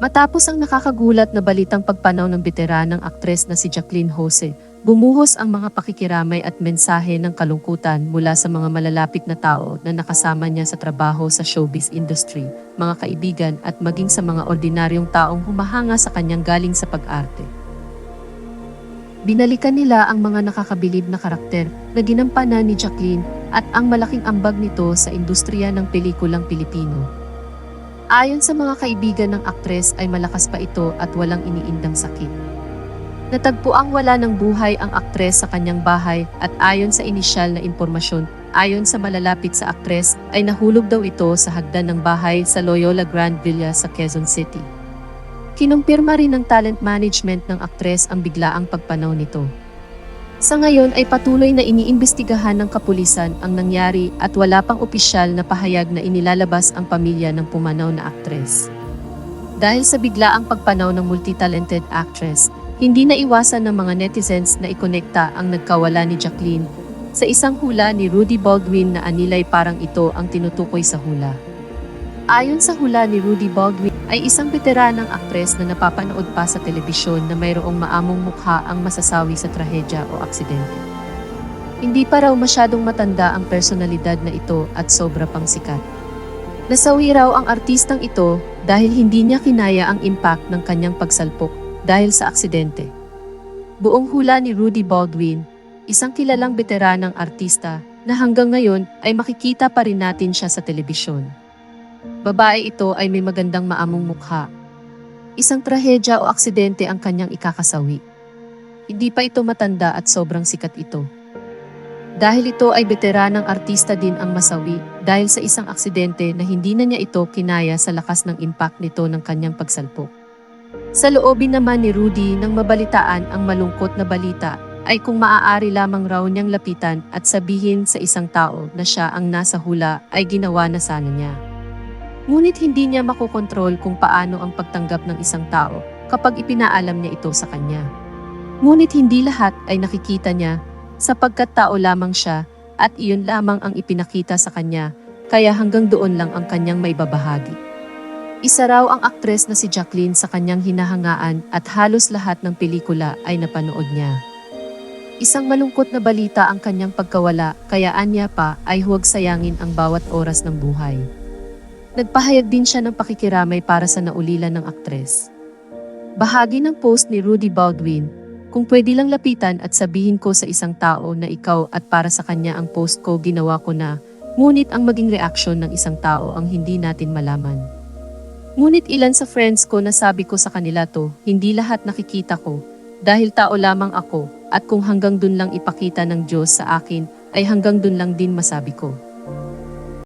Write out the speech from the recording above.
Matapos ang nakakagulat na balitang pagpanaw ng veteranang aktres na si Jacqueline Jose, bumuhos ang mga pakikiramay at mensahe ng kalungkutan mula sa mga malalapit na tao na nakasama niya sa trabaho sa showbiz industry, mga kaibigan at maging sa mga ordinaryong taong humahanga sa kanyang galing sa pag-arte. Binalikan nila ang mga nakakabilib na karakter na ginampanan ni Jacqueline at ang malaking ambag nito sa industriya ng pelikulang Pilipino. Ayon sa mga kaibigan ng aktres ay malakas pa ito at walang iniindang sakit. Natagpuang wala ng buhay ang aktres sa kanyang bahay at ayon sa inisyal na impormasyon, ayon sa malalapit sa aktres ay nahulog daw ito sa hagdan ng bahay sa Loyola Grand Villa sa Quezon City. Kinumpirma rin ng talent management ng aktres ang biglaang pagpanaw nito. Sa ngayon ay patuloy na iniimbestigahan ng kapulisan ang nangyari at wala pang opisyal na pahayag na inilalabas ang pamilya ng pumanaw na aktres. Dahil sa biglaang pagpanaw ng multi-talented actress, hindi na iwasan ng mga netizens na ikonekta ang nagkawala ni Jacqueline sa isang hula ni Rudy Baldwin na anilay parang ito ang tinutukoy sa hula. Ayon sa hula ni Rudy Baldwin, ay isang veteranang aktres na napapanood pa sa telebisyon na mayroong maamong mukha ang masasawi sa trahedya o aksidente. Hindi pa raw masyadong matanda ang personalidad na ito at sobra pang sikat. Nasawi raw ang artistang ito dahil hindi niya kinaya ang impact ng kanyang pagsalpok dahil sa aksidente. Buong hula ni Rudy Baldwin, isang kilalang veteranang artista na hanggang ngayon ay makikita pa rin natin siya sa telebisyon. Babae ito ay may magandang maamong mukha. Isang trahedya o aksidente ang kanyang ikakasawi. Hindi pa ito matanda at sobrang sikat ito. Dahil ito ay veteranang artista din ang masawi dahil sa isang aksidente na hindi na niya ito kinaya sa lakas ng impact nito ng kanyang pagsalpok. Sa loobin naman ni Rudy nang mabalitaan ang malungkot na balita ay kung maaari lamang raw niyang lapitan at sabihin sa isang tao na siya ang nasa hula ay ginawa na sana niya. Ngunit hindi niya makokontrol kung paano ang pagtanggap ng isang tao kapag ipinaalam niya ito sa kanya. Ngunit hindi lahat ay nakikita niya sapagkat tao lamang siya at iyon lamang ang ipinakita sa kanya kaya hanggang doon lang ang kanyang may babahagi. Isa raw ang aktres na si Jacqueline sa kanyang hinahangaan at halos lahat ng pelikula ay napanood niya. Isang malungkot na balita ang kanyang pagkawala kaya anya pa ay huwag sayangin ang bawat oras ng buhay. Nagpahayag din siya ng pakikiramay para sa naulilan ng aktres. Bahagi ng post ni Rudy Baldwin, kung pwede lang lapitan at sabihin ko sa isang tao na ikaw at para sa kanya ang post ko ginawa ko na, ngunit ang maging reaksyon ng isang tao ang hindi natin malaman. Ngunit ilan sa friends ko na sabi ko sa kanila to, hindi lahat nakikita ko, dahil tao lamang ako, at kung hanggang dun lang ipakita ng Diyos sa akin, ay hanggang dun lang din masabi ko.